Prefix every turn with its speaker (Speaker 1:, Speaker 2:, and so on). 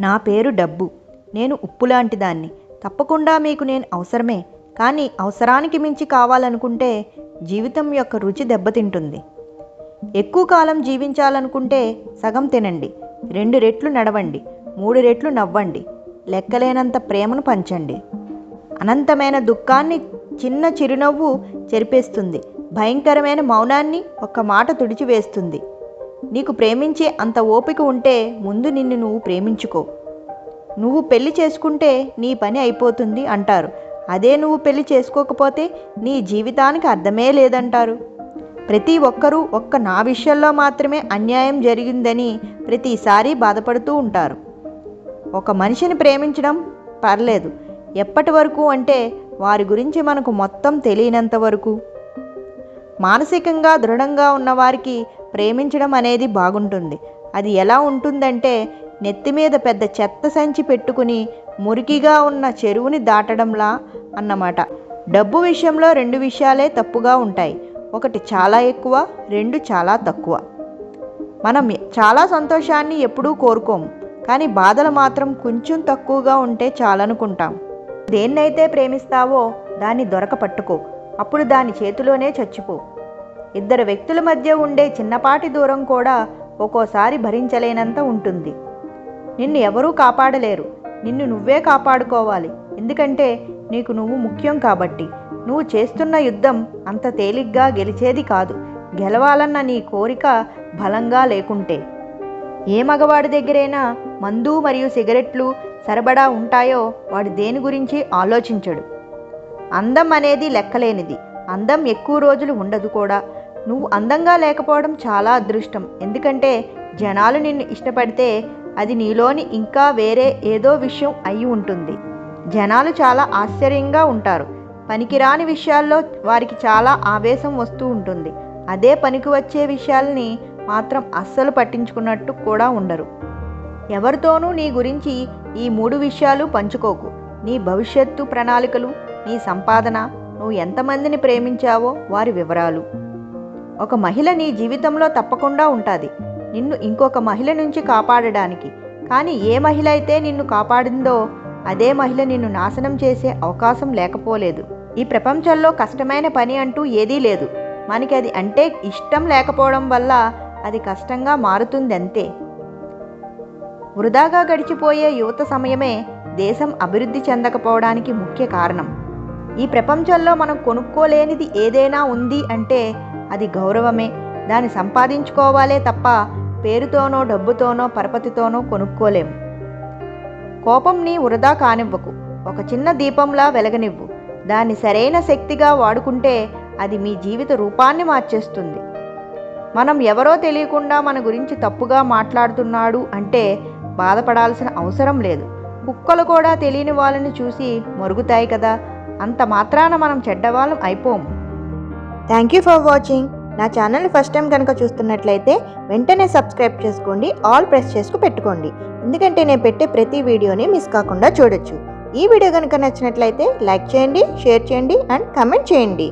Speaker 1: నా పేరు డబ్బు. నేను ఉప్పు లాంటి దాన్ని. తప్పకుండా మీకు నేను అవసరమే. కానీ అవసరానికి మించి కావాలనుకుంటే జీవితం యొక్క రుచి దెబ్బతింటుంది. ఎక్కువ కాలం జీవించాలనుకుంటే సగం తినండి. రెండు రెట్లు నడవండి. మూడు రెట్లు నవ్వండి. లెక్కలేనంత ప్రేమను పంచండి. అనంతమైన దుఃఖాన్ని చిన్న చిరునవ్వు చెరిపేస్తుంది. భయంకరమైన మౌనాన్ని ఒక్క మాట తుడిచివేస్తుంది. నీకు ప్రేమించే అంత ఓపిక ఉంటే ముందు నిన్ను నువ్వు ప్రేమించుకో. నువ్వు పెళ్ళి చేసుకుంటే నీ పని అయిపోతుంది అంటారు. అదే నువ్వు పెళ్ళి చేసుకోకపోతే నీ జీవితానికి అర్థమే లేదంటారు. ప్రతి ఒక్కరూ ఒక్క నా విషయంలో మాత్రమే అన్యాయం జరిగిందని ప్రతిసారి బాధపడుతూ ఉంటారు. ఒక మనిషిని ప్రేమించడం పర్లేదు. ఎప్పటి వరకు అంటే వారి గురించి మనకు మొత్తం తెలియనంత వరకు. మానసికంగా దృఢంగా ఉన్నవారికి ప్రేమించడం అనేది బాగుంటుంది. అది ఎలా ఉంటుందంటే నెత్తి మీద పెద్ద చెత్త సంచి పెట్టుకుని మురికిగా ఉన్న చెరువుని దాటడంలా అన్నమాట. డబ్బు విషయంలో రెండు విషయాలే తప్పుగా ఉంటాయి. ఒకటి చాలా ఎక్కువ రెండు చాలా తక్కువ. మనం చాలా సంతోషాన్ని ఎప్పుడూ కోరుకోము కానీ బాధలు మాత్రం కొంచెం తక్కువగా ఉంటే చాలనుకుంటాం. దేన్నైతే ప్రేమిస్తావో దాన్ని దొరక పట్టుకో అప్పుడు దాని చేతిలోనే చచ్చిపో. ఇద్దరు వ్యక్తుల మధ్య ఉండే చిన్నపాటి దూరం కూడా ఒక్కోసారి భరించలేనంత ఉంటుంది. నిన్ను ఎవరూ కాపాడలేరు. నిన్ను నువ్వే కాపాడుకోవాలి. ఎందుకంటే నీకు నువ్వు ముఖ్యం కాబట్టి. నువ్వు చేస్తున్న యుద్ధం అంత తేలిగ్గా గెలిచేది కాదు. గెలవాలన్న నీ కోరిక బలంగా లేకుంటే. ఏ మగవాడి దగ్గరైనా మందు మరియు సిగరెట్లు సరబడా ఉంటాయో వాడు దేని గురించి ఆలోచించడు. అందం అనేది లెక్కలేనిది. అందం ఎక్కువ రోజులు ఉండదు కూడా. నువ్వు అందంగా లేకపోవడం చాలా అదృష్టం. ఎందుకంటే జనాలు నిన్ను ఇష్టపడితే అది నీలోని ఇంకా వేరే ఏదో విషయం అయి ఉంటుంది. జనాలు చాలా ఆశ్చర్యంగా ఉంటారు. పనికిరాని విషయాల్లో వారికి చాలా ఆవేశం వస్తూ ఉంటుంది. అదే పనికి వచ్చే విషయాల్ని మాత్రం అస్సలు పట్టించుకున్నట్టు కూడా ఉండరు. ఎవరితోనూ నీ గురించి ఈ మూడు విషయాలు పంచుకోకు. నీ భవిష్యత్తు ప్రణాళికలు నీ సంపాదన నువ్వు ఎంతమందిని ప్రేమించావో వారి వివరాలు. ఒక మహిళ నీ జీవితంలో తప్పకుండా ఉంటుంది. నిన్ను ఇంకొక మహిళ నుంచి కాపాడడానికి. కానీ ఏ మహిళ అయితే నిన్ను కాపాడిందో అదే మహిళ నిన్ను నాశనం చేసే అవకాశం లేకపోలేదు. ఈ ప్రపంచంలో కష్టమైన పని అంటూ ఏదీ లేదు. మనకి అది అంటే ఇష్టం లేకపోవడం వల్ల అది కష్టంగా మారుతుంది అంతే వృధాగా గడిచిపోయే యువత సమయమే దేశం అభివృద్ధి చెందకపోవడానికి ముఖ్య కారణం. ఈ ప్రపంచంలో మనం కొనుక్కోలేనిది ఏదైనా ఉంది అంటే అది గౌరవమే. దాన్ని సంపాదించుకోవాలే తప్ప పేరుతోనో డబ్బుతోనో పరపతితోనో కొనుక్కోలేం. కోపంని వృధా కానివ్వకు. ఒక చిన్న దీపంలా వెలగనివ్వు. దాన్ని సరైన శక్తిగా వాడుకుంటే అది మీ జీవిత రూపాన్ని మార్చేస్తుంది. మనం ఎవరో తెలియకుండా మన గురించి తప్పుగా మాట్లాడుతున్నాడు అంటే బాధపడాల్సిన అవసరం లేదు. కుక్కలు కూడా తెలియని వాళ్ళని చూసి మరుగుతాయి కదా. అంత మాత్రాన మనం చెడ్డవాళ్ళం అయిపోము. థ్యాంక్ యూ ఫర్ వాచింగ్ నా ఛానల్ని ఫస్ట్ టైం కనుక చూస్తున్నట్లయితే వెంటనే సబ్స్క్రైబ్ చేసుకోండి ఆల్ ప్రెస్ చేసుకు పెట్టుకోండి. ఎందుకంటే నేను పెట్టే ప్రతి వీడియోని మిస్ కాకుండా చూడొచ్చు. ఈ వీడియో కనుక నచ్చినట్లయితే లైక్ చేయండి షేర్ చేయండి అండ్ కమెంట్ చేయండి.